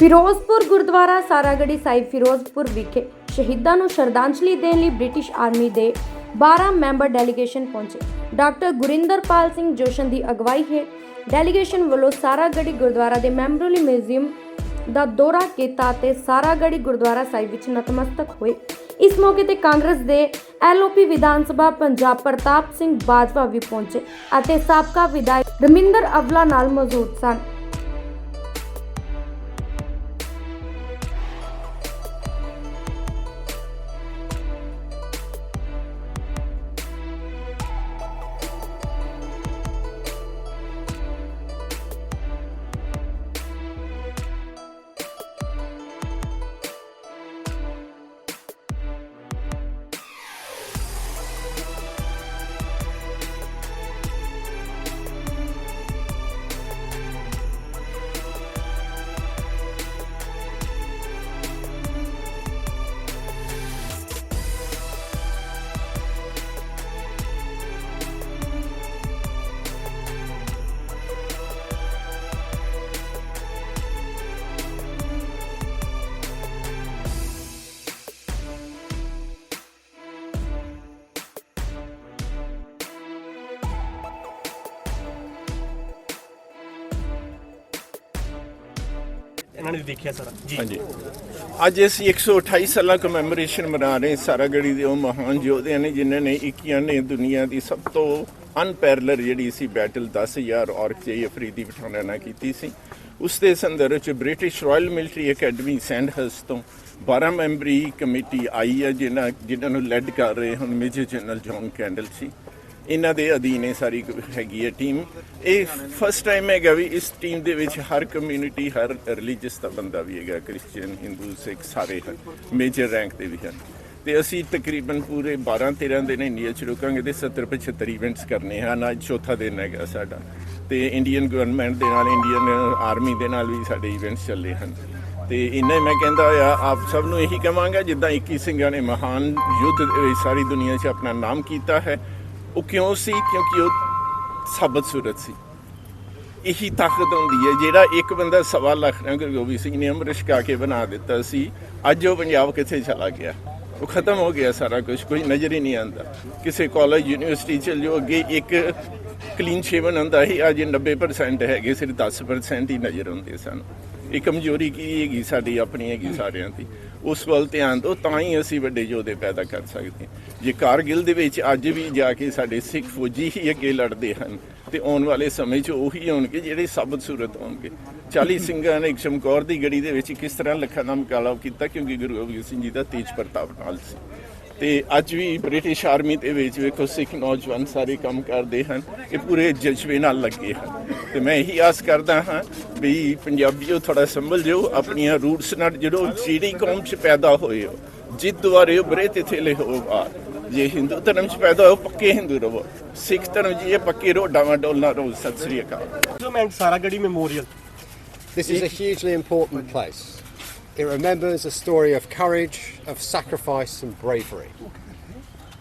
ਫਿਰੋਜ਼ਪੁਰ ਗੁਰਦੁਆਰਾ ਸਾਰਾਗੜੀ ਸਾਹਿਬ ਫਿਰੋਜ਼ਪੁਰ ਵਿਖੇ ਸ਼ਹੀਦਾਂ ਨੂੰ ਸ਼ਰਧਾਂਜਲੀ ਦੇਣ ਲਈ ਬ੍ਰਿਟਿਸ਼ ਆਰਮੀ ਦੇ 12 ਮੈਂਬਰ ਡੈਲੀਗੇਸ਼ਨ ਪਹੁੰਚੇ। ਡਾਕਟਰ ਗੁਰਿੰਦਰਪਾਲ ਸਿੰਘ ਜੋਸ਼ਨ ਦੀ ਅਗਵਾਈ ਹੇਠ ਡੈਲੀਗੇਸ਼ਨ ਵੱਲੋਂ ਸਾਰਾਗੜੀ ਗੁਰਦੁਆਰਾ ਦੇ ਮੈਮੋਰੀਅਲ ਮਿਊਜ਼ੀਅਮ ਦਾ ਦੌਰਾ ਕੀਤਾ ਤੇ ਸਾਰਾਗੜੀ ਗੁਰਦੁਆਰਾ ਸਾਹਿਬ ਵਿੱਚ ਨਤਮਸਤਕ ਹੋਏ। ਇਸ ਮੌਕੇ ਤੇ ਕਾਂਗਰਸ ਦੇ ਐਲਓਪੀ ਵਿਧਾਨ ਸਭਾ ਪੰਜਾਬ ਪ੍ਰਤਾਪ ਸਿੰਘ ਬਾਜਵਾ ਵੀ ਪਹੁੰਚੇ ਅਤੇ ਸਾਬਕਾ ਵਿਧਾਇਕ ਰਮਿੰਦਰ ਅਵਲਾ ਨਾਲ ਮੌਜੂਦ ਸਨ। ਇਹਨਾਂ ਨੇ ਦੇਖਿਆ ਸਾਰਾ। ਜੀ। ਹਾਂਜੀ। ਅੱਜ ਅਸੀਂ 128 ਸਾਲਾਂ ਕਮੈਮੋਰੇਸ਼ਨ ਮਨਾ ਰਹੇ ਹਾਂ ਸਾਰਾਗੜੀ ਦੇ ਉਹ ਮਹਾਨ ਯੋਧਿਆਂ ਨੇ, ਜਿਨ੍ਹਾਂ ਨੇ ਇੱਕੀਆਂ ਨੇ ਦੁਨੀਆ ਦੀ ਸਭ ਤੋਂ ਅਨਪੈਰਲਰ ਜਿਹੜੀ ਸੀ ਬੈਟਲ 10000 ਔਰਕ ਜੇ ਅਫਰੀਦੀ ਪਠਾਨਾਂ ਨਾਲ ਕੀਤੀ ਸੀ। ਉਸ ਦੇ ਸੰਦਰਭ ਚ British Royal Military Academy Sandhurst ਤੋਂ 12 ਮੈਂਬਰੀ ਕਮੇਟੀ ਆਈ ਹੈ, ਜਿਨ੍ਹਾਂ ਜਿਨ੍ਹਾਂ ਨੂੰ ਲੈਡ ਕਰ ਰਹੇ ਹਨ ਮੇਜਰ ਜਨਰਲ ਜੌਨ ਕੈਂਡਲ ਸੀ। ਇਹਨਾਂ ਦੇ ਅਧੀਨ ਇਹ ਸਾਰੀ ਹੈਗੀ ਹੈ ਟੀਮ ਇਹ ਫਸਟ ਟਾਈਮ ਹੈਗਾ ਵੀ ਇਸ ਟੀਮ ਦੇ ਵਿੱਚ ਹਰ ਕਮਿਊਨਿਟੀ ਹਰ ਰਿਲੀਜੀਅਸ ਦਾ ਬੰਦਾ ਵੀ ਹੈਗਾ ਕ੍ਰਿਸਚੀਅਨ ਹਿੰਦੂ ਸਿੱਖ ਸਾਰੇ ਹਨ ਮੇਜਰ ਰੈਂਕ ਦੇ ਵੀ ਹਨ। ਤੇ ਅਸੀਂ ਤਕਰੀਬਨ ਪੂਰੇ 12 13 ਦਿਨ ਇੰਡੀਆ ਚ ਰੁਕਾਂਗੇ ਤੇ 70 75 ਇਵੈਂਟਸ ਕਰਨੇ ਹਨ। ਅੱਜ ਚੌਥਾ ਦਿਨ ਹੈਗਾ ਸਾਡਾ। ਤੇ ਇੰਡੀਅਨ ਗਵਰਨਮੈਂਟ ਦੇ ਨਾਲ ਇੰਡੀਅਨ ਆਰਮੀ ਦੇ ਨਾਲ ਵੀ ਸਾਡੇ ਇਵੈਂਟਸ ਚੱਲੇ ਹਨ। ਤੇ ਇੰਨਾ ਮੈਂ ਕਹਿੰਦਾ ਹੋਇਆ ਆਪ ਸਭ ਨੂੰ ਇਹੀ ਕਹਾਂਗਾ, ਜਿੱਦਾਂ 21 ਸਿੰਘਾਂ ਨੇ ਮਹਾਨ ਯੁੱਧ ਸਾਰੀ ਦੁਨੀਆ 'ਚ ਆਪਣਾ ਨਾਮ ਕੀਤਾ ਹੈ ਉਹ ਕਿਉਂ ਸੀ? ਕਿਉਂਕਿ ਉਹ ਸਾਬਤ ਸੂਰਤ ਸੀ। ਇਹੀ ਤਾਕਤ ਹੁੰਦੀ ਹੈ, ਜਿਹੜਾ ਇੱਕ ਬੰਦਾ ਸਵਾ ਲੱਖ ਨਾਲ ਗੁਰੂ ਗੋਬਿੰਦ ਸਿੰਘ ਨੇ ਅੰਮ੍ਰਿਤ ਛਕਾ ਕੇ ਬਣਾ ਦਿੱਤਾ ਸੀ। ਅੱਜ ਉਹ ਪੰਜਾਬ ਕਿੱਥੇ ਚਲਾ ਗਿਆ? ਉਹ ਖਤਮ ਹੋ ਗਿਆ ਸਾਰਾ ਕੁਝ ਕੋਈ ਨਜ਼ਰ ਹੀ ਨਹੀਂ ਆਉਂਦਾ। ਕਿਸੇ ਕਾਲਜ ਯੂਨੀਵਰਸਿਟੀ 'ਚ ਜੋ ਅੱਗੇ ਇੱਕ ਕਲੀਨ ਸ਼ੇਵਨ ਹੁੰਦਾ ਸੀ, ਅੱਜ 90% ਹੈਗੇ, ਸਿਰਫ 10% ਹੀ ਨਜ਼ਰ ਆਉਂਦੇ ਸਨ। ਇਹ ਕਮਜ਼ੋਰੀ ਕੀ ਹੈਗੀ ਸਾਡੀ, ਆਪਣੀ ਹੈਗੀ ਸਾਰਿਆਂ ਦੀ। ਉਸ ਵੱਲ ਧਿਆਨ ਦਿਓ, ਤਾਂ ਹੀ ਅਸੀਂ ਵੱਡੇ ਯੋਧੇ ਪੈਦਾ ਕਰ ਸਕਦੇ ਜੇ ਕਾਰਗਿਲ ਦੇ ਵਿੱਚ ਅੱਜ ਵੀ ਜਾ ਕੇ ਸਾਡੇ ਸਿੱਖ ਫੌਜੀ ਹੀ ਅੱਗੇ ਲੜਦੇ ਹਨ ਤੇ ਆਉਣ ਵਾਲੇ ਸਮੇਂ 'ਚ ਉਹੀ ਹੋਣਗੇ ਜਿਹੜੇ ਸਾਬਤ ਸੂਰਤ ਹੋਣਗੇ। 40 ਸਿੰਘਾਂ ਨੇ ਇੱਕ ਚਮਕੌਰ ਦੀ ਗੜੀ ਦੇ ਵਿੱਚ ਕਿਸ ਤਰ੍ਹਾਂ ਲੱਖਾਂ ਦਾ ਮੁਕਾਬਲਾ ਕੀਤਾ? ਕਿਉਂਕਿ ਗੁਰੂ ਗੋਬਿੰਦ ਸਿੰਘ ਜੀ ਦਾ ਤੇਜ ਪ੍ਰਤਾਪ ਨਾਲ ਸੀ। ਤੇ ਅੱਜ ਵੀ ਬ੍ਰਿਟਿਸ਼ ਆਰਮੀ ਦੇ ਵਿੱਚ ਵੇਖੋ, ਸਿੱਖ ਨੌਜਵਾਨ ਸਾਰੇ ਕੰਮ ਕਰਦੇ ਹਨ ਇਹ ਪੂਰੇ ਜਜ਼ਬੇ ਨਾਲ ਲੱਗੇ ਹਨ। ਤੇ ਮੈਂ ਇਹੀ ਆਸ ਕਰਦਾ ਹਾਂ ਵੀ ਪੰਜਾਬੀਓ ਥੋੜਾ ਸੰਭਲ ਜਿਓ, ਆਪਣੀਆਂ ਰੂਟਸ ਨਾਲ ਜਦੋਂ ਜਿਹੜੀ ਕੌਮ 'ਚ ਪੈਦਾ ਹੋਏ ਹੋ ਜਿੱਦ ਦੁਆਰੇ ਉਭਰੇ, ਤਿਥੇ ਲੈ ਹੋ ਬਾਹਰ This is a hugely important place. It remembers a story of courage, of sacrifice and bravery.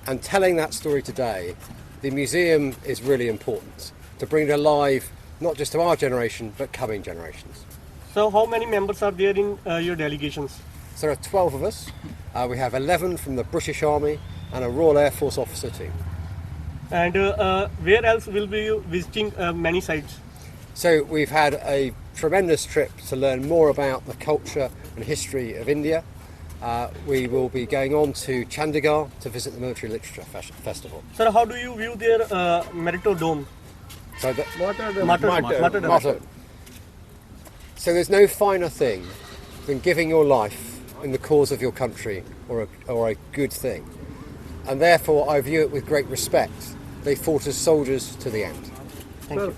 And telling that story today, the museum is really important to bring it alive not just to our generation but coming generations. So, how many members are there in uh, your delegations? There are 12 of us. Uh, we have 11 from the British Army, and a Royal Air Force officer too. And uh, uh, where else will be you visiting uh, many sites? So we've had a tremendous trip to learn more about the culture and history of India. Uh, we will be going on to Chandigarh to visit the Military Literature Fes- Festival. Sir, how do you view their uh, Merito Dome? So, the, so there's no finer thing than giving your life in the cause of your country or a, or a good thing and therefore I view it with great respect. They fought as soldiers to the end. Thank well, you.